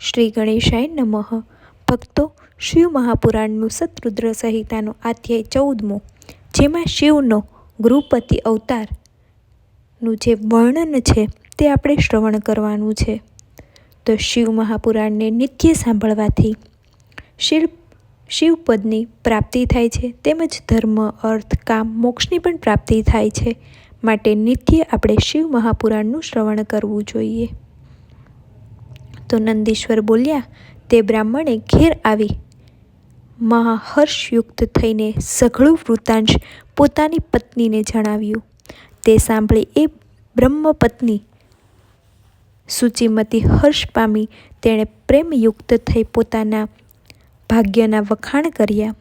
શ્રી ગણેશાય નમઃ. ભક્તો શિવ મહાપુરાણનું સતરુદ્ર સંહિતાનો અધ્યાય ચૌદમો, જેમાં શિવનો ગૃહપતિ અવતારનું જે વર્ણન છે તે આપણે શ્રવણ કરવાનું છે. તો શિવ મહાપુરાણને નિત્ય સાંભળવાથી શિવ શિવપદની પ્રાપ્તિ થાય છે, તેમજ ધર્મ, અર્થ, કામ, મોક્ષની પણ પ્રાપ્તિ થાય છે. માટે નિત્ય આપણે શિવ મહાપુરાણનું શ્રવણ કરવું જોઈએ. તો નંદીશ્વર બોલ્યા, તે બ્રાહ્મણે ઘેર આવી. મહાહર્ષયુક્ત થઈને સઘળું વૃત્તાંશ પોતાની પત્નીને જણાવ્યું. તે સાંભળી એ બ્રહ્મપત્ની સૂચિમતી હર્ષ પામી તેણે પ્રેમયુક્ત થઈ પોતાના ભાગ્યના વખાણ કર્યા.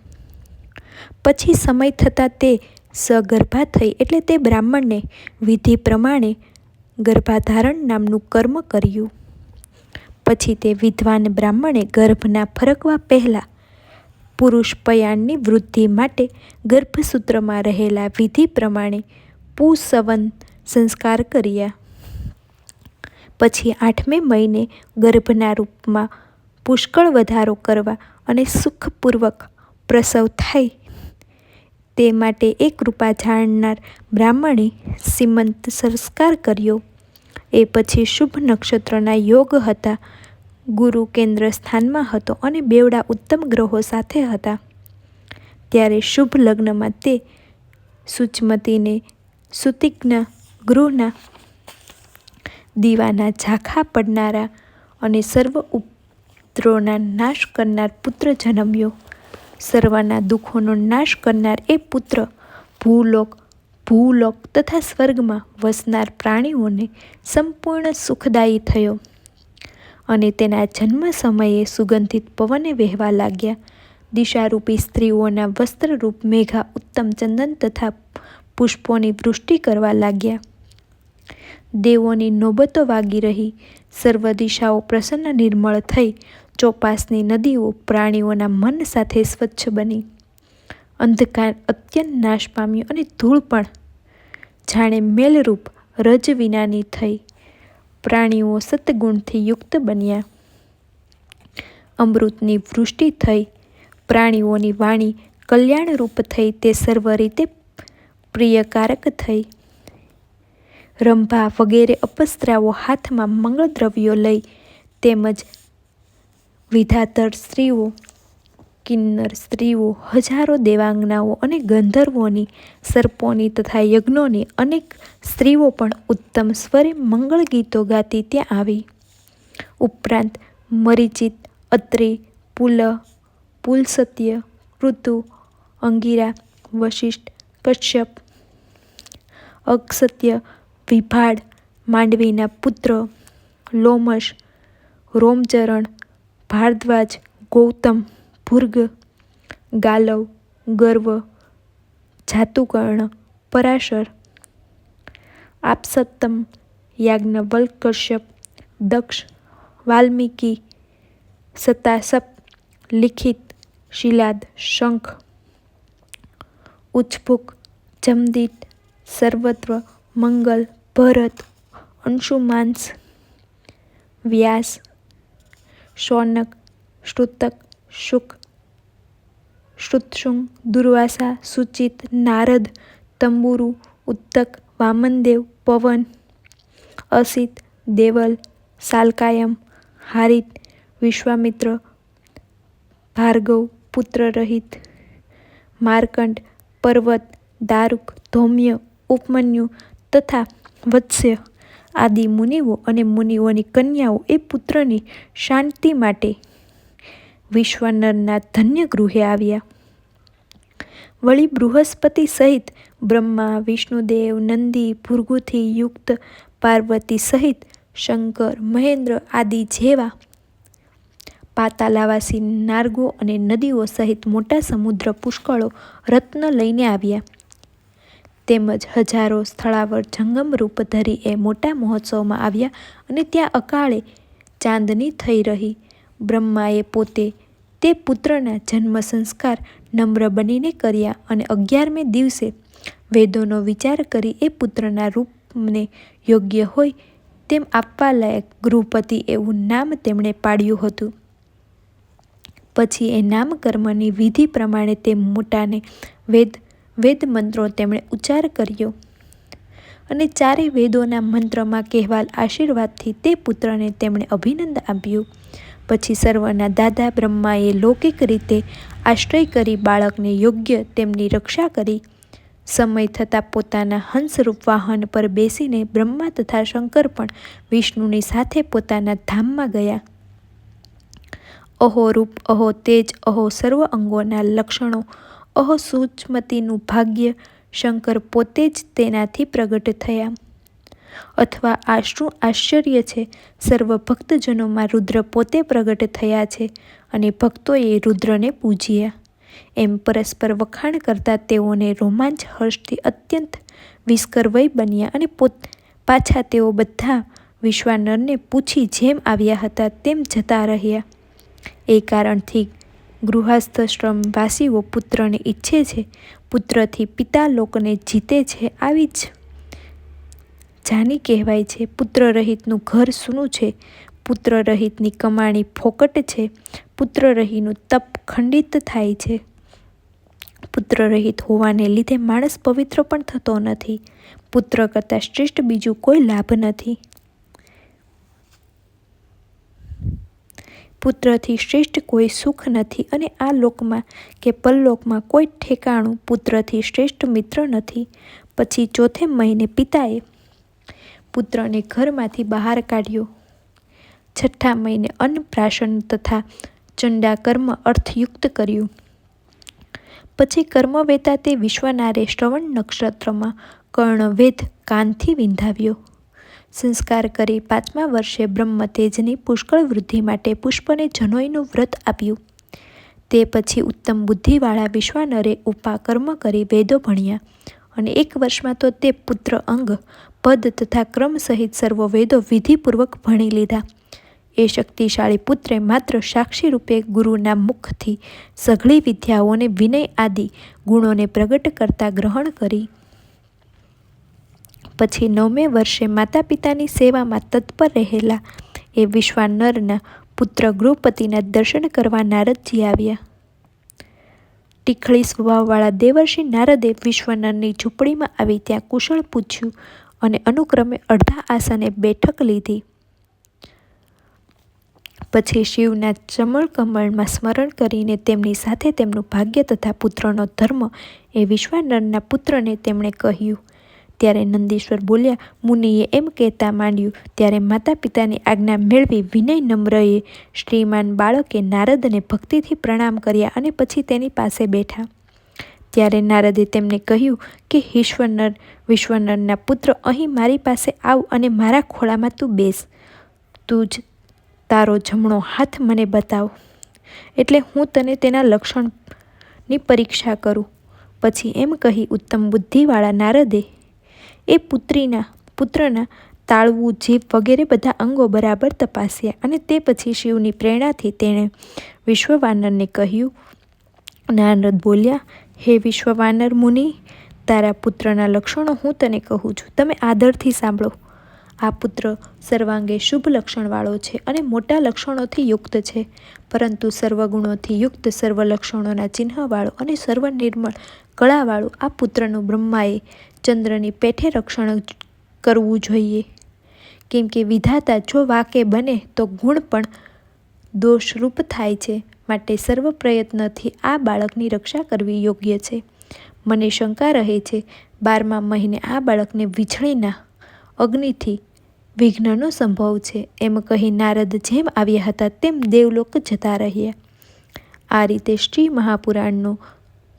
પછી સમય થતાં તે સગર્ભા થઈ એટલે તે બ્રાહ્મણને વિધિ પ્રમાણે ગર્ભાધારણ નામનું કર્મ કર્યું. પછી તે વિદ્વાન બ્રાહ્મણે ગર્ભના ફરકવા પહેલાં પુરુષ પયાણની વૃદ્ધિ માટે ગર્ભસૂત્રમાં રહેલા વિધિ પ્રમાણે પુસવન સંસ્કાર કર્યા. પછી આઠમે મહિને ગર્ભના રૂપમાં પુષ્કળ વધારો કરવા અને સુખપૂર્વક પ્રસવ થાય. તે માટે એક કૃપા જાણનાર બ્રાહ્મણે સીમંત સંસ્કાર કર્યો. એ પછી શુભ નક્ષત્રના યોગ હતા. ગુરુ કેન્દ્ર સ્થાનમાં હતો અને બેવડા ઉત્તમ ગ્રહો સાથે હતા. ત્યારે શુભ લગ્નમાં તે સુચમતીને સુતિગ્ન ગૃહના દીવાના ઝાંખા પડનારા અને સર્વ ઉપદ્રોના નાશ કરનાર પુત્ર જન્મ્યો. સર્વના દુઃખોનો નાશ કરનાર એ પુત્ર ભૂલોક ભૂલોક તથા સ્વર્ગમાં વસનાર પ્રાણીઓને સંપૂર્ણ સુખદાયી થયો. અને તેના જન્મ સમયે સુગંધિત પવને વહેવા લાગ્યા. દિશારૂપી સ્ત્રીઓના વસ્ત્રરૂપ મેઘા ઉત્તમ ચંદન તથા પુષ્પોની વૃષ્ટિ કરવા લાગ્યા. દેવોની નોબતો વાગી રહી. સર્વ દિશાઓ પ્રસન્ન નિર્મળ થઈ. ચોપાસની નદીઓ પ્રાણીઓના મન સાથે સ્વચ્છ બની. અંધકાર અત્યંત નાશ પામ્યો અને ધૂળ પણ. જાણે મેલરૂપ રજ વિનાની થઈ પ્રાણીઓ સતગુણથી યુક્ત બન્યા. અમૃતની વૃષ્ટિ થઈ, પ્રાણીઓની વાણી કલ્યાણરૂપ થઈ, તે સર્વ રીતે પ્રિયકારક થઈ. રંભા વગેરે અપસ્ત્રાઓ હાથમાં મંગળદ્રવ્યો લઈ તેમજ વિધાતર સ્ત્રીઓ કિન્નર સ્ત્રીઓ, હજારો દેવાંગનાઓ અને ગંધર્વોની, સર્પોની તથા યજ્ઞોની અનેક સ્ત્રીઓ પણ ઉત્તમ સ્વરે મંગળ ગીતો ગાતી ત્યાં આવી. ઉપરાંત મરીચિત, અત્રે, પુલ, પુલસત્ય ઋતુ અંગીરા, વશિષ્ઠ, કશ્યપ, અક્ષત્ય વિભાડ માંડવીના પુત્ર, લોમશ, રોમચરણ, ભારદ્વાજ, ગૌતમ ભૂર્ગ, ગાલવ, ગર્વ જાતુકર્ણ પરાશર, આપસત્તમ, યાજ્ઞવલ્કશ્યપ, દક્ષ, વાલ્મીકી સતાસપ લિખિત, શિલાદ, શંખ ઉચ્છભુક જમદીત, સર્વત્ર, મંગલ, ભરત અંશુમાંસ વ્યાસ, શૌનક શ્રુતક શુક શ્રુતશુંગ, દુર્વાસા, સુચિત, નારદ, તંબુરુ, ઉત્તક, વામનદેવ, પવન, અસિત, દેવલ, સાલકાયમ, હારિત, વિશ્વામિત્ર, ભાર્ગવ પુત્ર રહિત માર્કંડ, પર્વત, દારુક, ધૌમ્ય, ઉપમન્યુ તથા વત્સ્ય આદિ મુનિઓ અને મુનિઓની કન્યાઓ એ પુત્રની શાંતિ માટે વિશ્વનરના ધન્ય ગૃહે આવ્યા. વળી બૃહસ્પતિ સહિત બ્રહ્મા, વિષ્ણુદેવ, નંદી, ભૃગુથી યુક્ત, પાર્વતી સહિત શંકર, મહેન્દ્ર આદિ જેવા પાતાલાવાસી નાર્ગો અને નદીઓ સહિત મોટા સમુદ્ર પુષ્કળો રત્ન લઈને આવ્યા. તેમજ હજારો સ્થળાવર જંગમ રૂપ ધરી એ મોટા મહોત્સવમાં આવ્યા અને ત્યાં અકાળે ચાંદની થઈ રહી. બ્રહ્માએ પોતે તે પુત્રના જન્મ સંસ્કાર નમ્ર બનીને કર્યા અને અગિયારમે દિવસે વેદોનો વિચાર કરી એ પુત્રના રૂપને યોગ્ય હોય તેમ આપવા લાયક ગૃહપતિ એવું નામ તેમણે પાડ્યું હતું. પછી એ નામકર્મની વિધિ પ્રમાણે તે મોટાને વેદ વેદ મંત્રો તેમણે ઉચ્ચાર કર્યો. અને ચારે વેદોના મંત્રમાં કહેવાલ આશીર્વાદથી તે પુત્રને તેમણે અભિનંદન આપ્યું. પછી સર્વના દાદા બ્રહ્માએ લૌકિક રીતે આશ્રય કરી બાળકને યોગ્ય તેમની રક્ષા કરી. સમય થતાં પોતાના હંસરૂપ વાહન પર બેસીને બ્રહ્મા તથા શંકર પણ વિષ્ણુની સાથે પોતાના ધામમાં ગયા. અહો રૂપ, અહો તેજ, અહો સર્વ અંગોના લક્ષણો, અહો સૂક્ષ્મતીનું ભાગ્ય શંકર પોતે જ તેનાથી પ્રગટ થયા. અથવા આ શું આશ્ચર્ય છે, સર્વ ભક્તજનોમાં રુદ્ર પોતે પ્રગટ થયા છે અને ભક્તોએ રુદ્રને પૂજ્યા. એમ પરસ્પર વખાણ કરતા તેઓને રોમાંચ હર્ષથી અત્યંત વિસ્કરવય બન્યા અને પોત, પાછા તેઓ બધા વિશ્વાનરને પૂછી જેમ આવ્યા હતા તેમ જતા રહ્યા. એ કારણથી ગૃહસ્થશ્રમ વાસીઓ પુત્રને ઈચ્છે છે, પુત્રથી પિતા લોકને જીતે છે આવી જ જાની કહેવાય છે. પુત્ર રહિતનું ઘર સૂનું છે, પુત્ર રહિતની કમાણી ફોકટ છે, પુત્ર રહીનું તપ ખંડિત થાય છે. પુત્ર રહિત હોવાને લીધે માણસ પવિત્ર પણ થતો નથી, પુત્ર કરતાં શ્રેષ્ઠ બીજું કોઈ લાભ નથી. પુત્રથી શ્રેષ્ઠ કોઈ સુખ નથી અને આ લોકમાં કે પરલોકમાં કોઈ ઠેકાણું પુત્રથી શ્રેષ્ઠ મિત્ર નથી. પછી ચોથે મહિને પિતાએ પુત્રને ઘરમાંથી બહાર કાઢ્યો. છઠ્ઠા મહિને અન્નપ્રાશન તથા ચંડા કર્મ અર્થયુક્ત કર્યું. પછી કર્મવેતા તે વિશ્વનારે શ્રવણ નક્ષત્રમાં કર્ણવેદ કાનથી વિંધાવ્યો. સંસ્કાર કરી પાંચમા વર્ષે બ્રહ્મતેજની પુષ્કળ વૃદ્ધિ માટે પુષ્પને જનોઈનું વ્રત આપ્યું. તે પછી ઉત્તમ બુદ્ધિવાળા વિશ્વાનરે ઉપાકર્મ કરી વેદો ભણ્યા અને એક વર્ષમાં તો તે પુત્ર અંગ, પદ તથા ક્રમ સહિત સર્વ વેદો વિધિપૂર્વક ભણી લીધા. એ શક્તિશાળી પુત્રે માત્ર સાક્ષી રૂપે ગુરુના મુખથી સઘળી વિદ્યાઓને વિનય આદિ ગુણોને પ્રગટ કરતા ગ્રહણ કરી. પછી નવમે વર્ષે માતા પિતાની સેવામાં તત્પર રહેલા એ વિશ્વાનરના પુત્ર ગૃહપતિના દર્શન કરવા નારદજી આવ્યા. ટીખળી સ્વભાવવાળા દેવર્ષિ નારદે વિશ્વનરની ઝૂંપડીમાં આવી ત્યાં કુશળ પૂછ્યું અને અનુક્રમે અડધા આસને બેઠક લીધી. પછી શિવના ચમળ કમળમાં સ્મરણ કરીને તેમની સાથે તેમનું ભાગ્ય તથા પુત્રનો ધર્મ એ વિશ્વાનરના પુત્રને તેમણે કહ્યું. ત્યારે નંદીશ્વર બોલ્યા, મુનિએ એમ કહેતા માંડ્યું, ત્યારે માતા પિતાની આજ્ઞા મેળવી વિનય નમ્રએ શ્રીમાન બાળકે નારદને ભક્તિથી પ્રણામ કર્યા અને પછી તેની પાસે બેઠા. ત્યારે નારદે તેમને કહ્યું કે, ઈશ્વરનર, વિશ્વનરના પુત્ર, અહીં મારી પાસે આવ અને મારા ખોળામાં તું બેસ. તું જ તારો જમણો હાથ મને બતાવ. એટલે હું તને તેના લક્ષણની પરીક્ષા કરું. પછી એમ કહી ઉત્તમ બુદ્ધિવાળા નારદે એ પુત્રીના, પુત્રના તાળવું જીભ વગેરે બધા અંગો બરાબર તપાસ્યા અને તે પછી શિવની પ્રેરણાથી તેણે વિશ્વવાનરને કહ્યું, નારદ બોલ્યા, હે વિશ્વવાનર મુનિ, તારા પુત્રના લક્ષણો હું તને કહું છું. તમે આદરથી સાંભળો. આ પુત્ર સર્વાંગે શુભ લક્ષણવાળો છે અને મોટા લક્ષણોથી યુક્ત છે. પરંતુ સર્વગુણોથી યુક્ત સર્વ લક્ષણોના ચિહ્નવાળો અને સર્વ નિર્મળ કળાવાળું આ પુત્રનું બ્રહ્માએ ચંદ્રની પેઠે રક્ષણ કરવું જોઈએ. કેમ કે વિધાતા જો વાકે બને તો ગુણ પણ દોષરૂપ થાય છે. માટે સર્વ પ્રયત્નથી આ બાળકની રક્ષા કરવી યોગ્ય છે. મને શંકા રહે છે, બારમા મહિને આ બાળકને વીજળીના અગ્નિથી વિઘ્નનો સંભવ છે. એમ કહી નારદ જેમ આવ્યા હતા તેમ દેવલોક જતા રહ્યા. આ રીતે શ્રી મહાપુરાણનો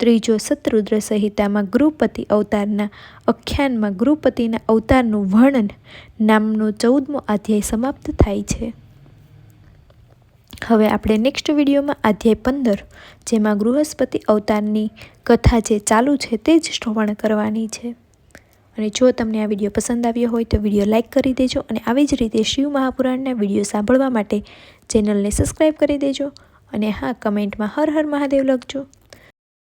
ત્રીજો શત્રુદ્ર સંહિતામાં ગૃહપતિ અવતારના અખ્યાનમાં ગૃહપતિના અવતારનું વર્ણન નામનો ચૌદમો અધ્યાય સમાપ્ત થાય છે. હવે આપણે નેક્સ્ટ વિડીયોમાં અધ્યાય પંદર, જેમાં ગૃહસ્પતિ અવતારની કથા જે ચાલુ છે તે જ શ્રવણ કરવાની છે. અને જો તમને આ વીડિયો પસંદ આવ્યો હોય તો વીડિયો લાઇક કરી દેજો અને આવી જ રીતે શિવ મહાપુરાણના વીડિયો સાંભળવા માટે ચેનલને સબસ્ક્રાઈબ કરી દેજો અને હા, કમેન્ટમાં હર હર મહાદેવ લખજો.